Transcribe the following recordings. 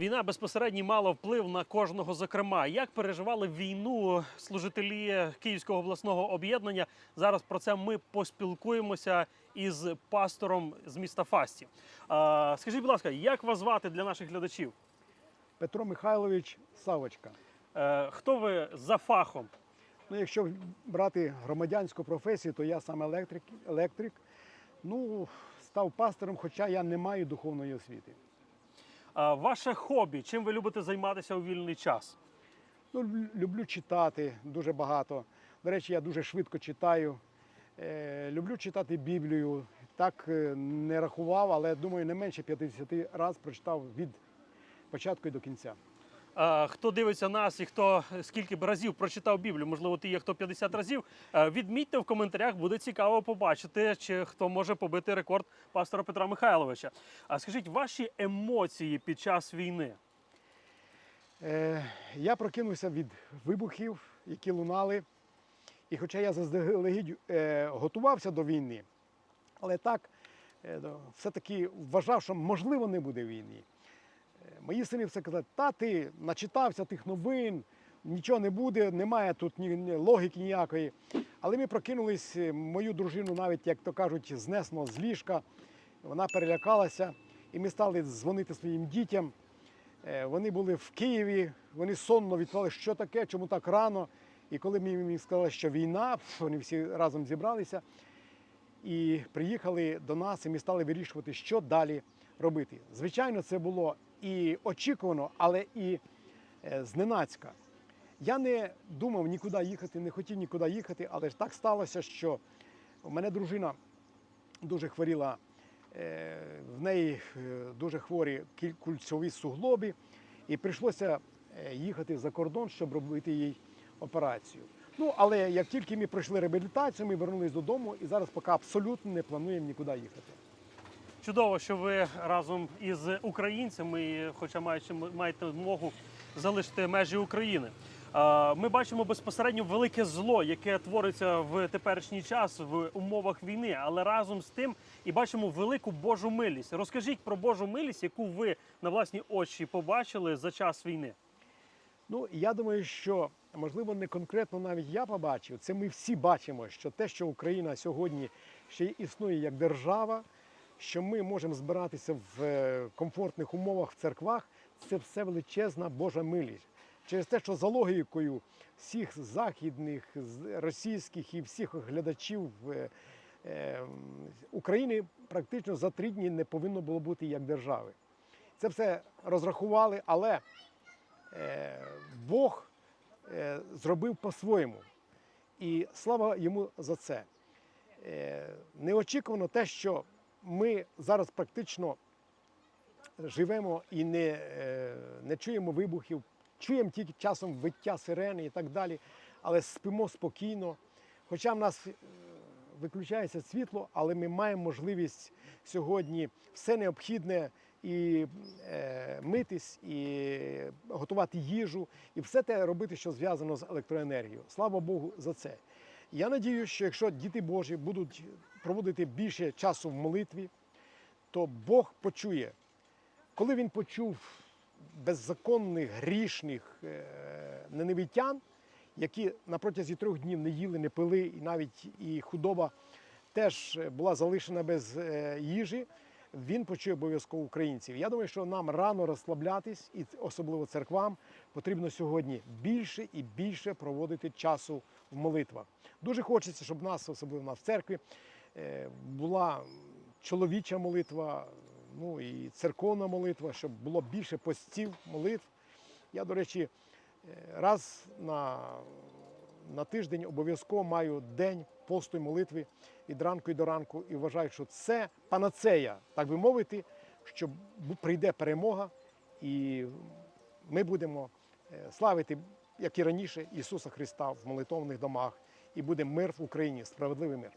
Війна безпосередньо мала вплив на кожного. Зокрема, як переживали війну служителі Київського обласного об'єднання? Зараз про це ми поспілкуємося із пастором з міста Фасті. А, скажіть, будь ласка, як вас звати для наших глядачів? Петро Михайлович Савочка. Е, хто ви за фахом? Ну, якщо брати громадянську професію, то я сам електрик, електрик. Ну, став пастором, хоча я не маю духовної освіти. А, ваше хобі? Чим ви любите займатися у вільний час? Ну, люблю читати дуже багато. До речі, я дуже швидко читаю. Е, люблю читати Біблію. Так е, не рахував, але думаю, не менше 50 разів прочитав від початку і до кінця. Хто дивиться нас і хто скільки б разів прочитав Біблію, можливо, ти є хто 50 разів. е, Відмітьте в коментарях, буде цікаво побачити, чи хто може побити рекорд пастора Петра Михайловича. А скажіть, ваші емоції під час війни? Е, я прокинувся від вибухів, які лунали. І хоча я заздалегідь е, готувався до війни, але так е, все-таки вважав, що можливо не буде війни. Е, мої сини все казали, та ти начитався тих новин, нічого не буде, немає тут ні, логіки ніякої. Але ми прокинулись, е, мою дружину навіть, як то кажуть, знесло з ліжка. Вона перелякалася, і ми стали дзвонити своїм дітям. Е, Вони були в Києві, вони сонно відповіли, що таке, чому так рано. І коли ми їм сказали, що війна, вони всі разом зібралися і приїхали до нас, і ми стали вирішувати, що далі робити. Звичайно, це було і очікувано, але і е, зненацька. Я не думав нікуди їхати, не хотів нікуди їхати, але ж так сталося, що у мене дружина дуже хворіла. е, В неї е, дуже хворі кульцьові суглоби, і прийшлося їхати за кордон, щоб робити їй операцію. Ну, але як тільки ми пройшли реабілітацію, ми вернулись додому і зараз поки абсолютно не плануємо нікуди їхати. Чудово, що ви разом із українцями, хоча маючи маєте змогу залишити межі України. Ми бачимо безпосередньо велике зло, яке твориться в теперішній час в умовах війни, але разом з тим і бачимо велику Божу милість. Розкажіть про Божу милість, яку ви на власні очі побачили за час війни. Ну, я думаю, що можливо не конкретно навіть я побачив. Це ми всі бачимо, що те, що Україна сьогодні ще існує як держава, що ми можемо збиратися в е, комфортних умовах в церквах, це все величезна Божа милість. Через те, що за логікою всіх західних, російських і всіх глядачів е, е, України практично за три дні не повинно було бути як держави. Це все розрахували, але Бог зробив по-своєму. І слава йому за це. Неочікувано те, що ми зараз практично живемо і не, е, не чуємо вибухів, чуємо тільки часом виття сирени і так далі, але спимо спокійно. Хоча в нас е, виключається світло, але ми маємо можливість сьогодні все необхідне і е, митись, і готувати їжу, і все те робити, що зв'язано з електроенергією. Слава Богу за це. Я надію, що якщо діти Божі будуть проводити більше часу в молитві, то Бог почує. Коли він почув беззаконних, грішних е, неневітян, які на протязі трьох днів не їли, не пили, і навіть і худоба теж була залишена без е, їжі, він почує обов'язково українців. Я думаю, що нам рано розслаблятись, і особливо церквам, потрібно сьогодні більше і більше проводити часу в молитвах. Дуже хочеться, щоб нас, особливо нас в церкві, е, була чоловіча молитва, ну і церковна молитва, щоб було більше постів, молитв. Я, до речі, е, раз на, на тиждень обов'язково маю день посту і молитви від ранку і до ранку, і вважаю, що це панацея, так би мовити, що прийде перемога, і ми будемо е, славити, як і раніше, Ісуса Христа в молитовних домах, і буде мир в Україні, справедливий мир.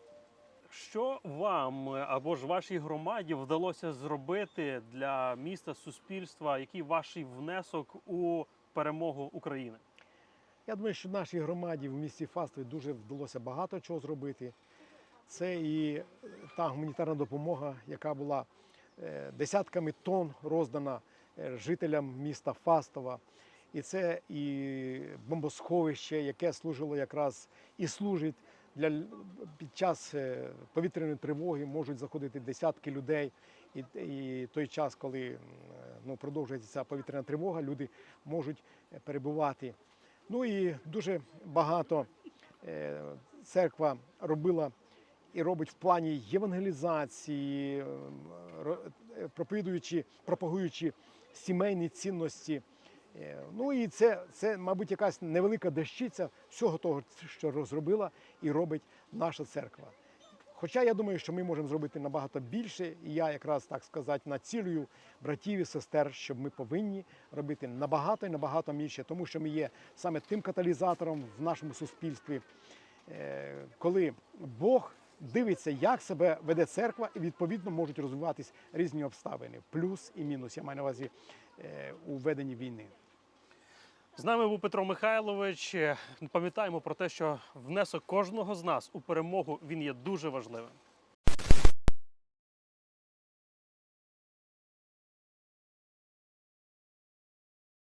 Що вам е, або ж вашій громаді вдалося зробити для міста, суспільства? Який ваш внесок у перемогу України? Я думаю, що нашій громаді в місті Фастові дуже вдалося багато чого зробити. Це і та гуманітарна допомога, яка була е, десятками тонн роздана е, жителям міста Фастова. І це і бомбосховище, яке служило якраз і служить для під час е, повітряної тривоги можуть заходити десятки людей. І, і той час, коли ну, продовжується ця повітряна тривога, люди можуть е, перебувати. Ну і дуже багато е, церква робила і робить в плані євангелізації, ем, е, проповідуючи, пропагуючи сімейні цінності. Е, Ну і це, це, мабуть, якась невелика дещиця всього того, що розробила і робить наша церква. Хоча я думаю, що ми можемо зробити набагато більше, і я якраз так сказати націлюю братів і сестер, щоб ми повинні робити набагато і набагато більше, тому що ми є саме тим каталізатором в нашому суспільстві, е, коли Бог дивиться, як себе веде церква, і відповідно можуть розвиватись різні обставини, плюс і мінус. Я маю на увазі е, у веденні війни. З нами був Петро Михайлович. Пам'ятаємо про те, що внесок кожного з нас у перемогу він є дуже важливим.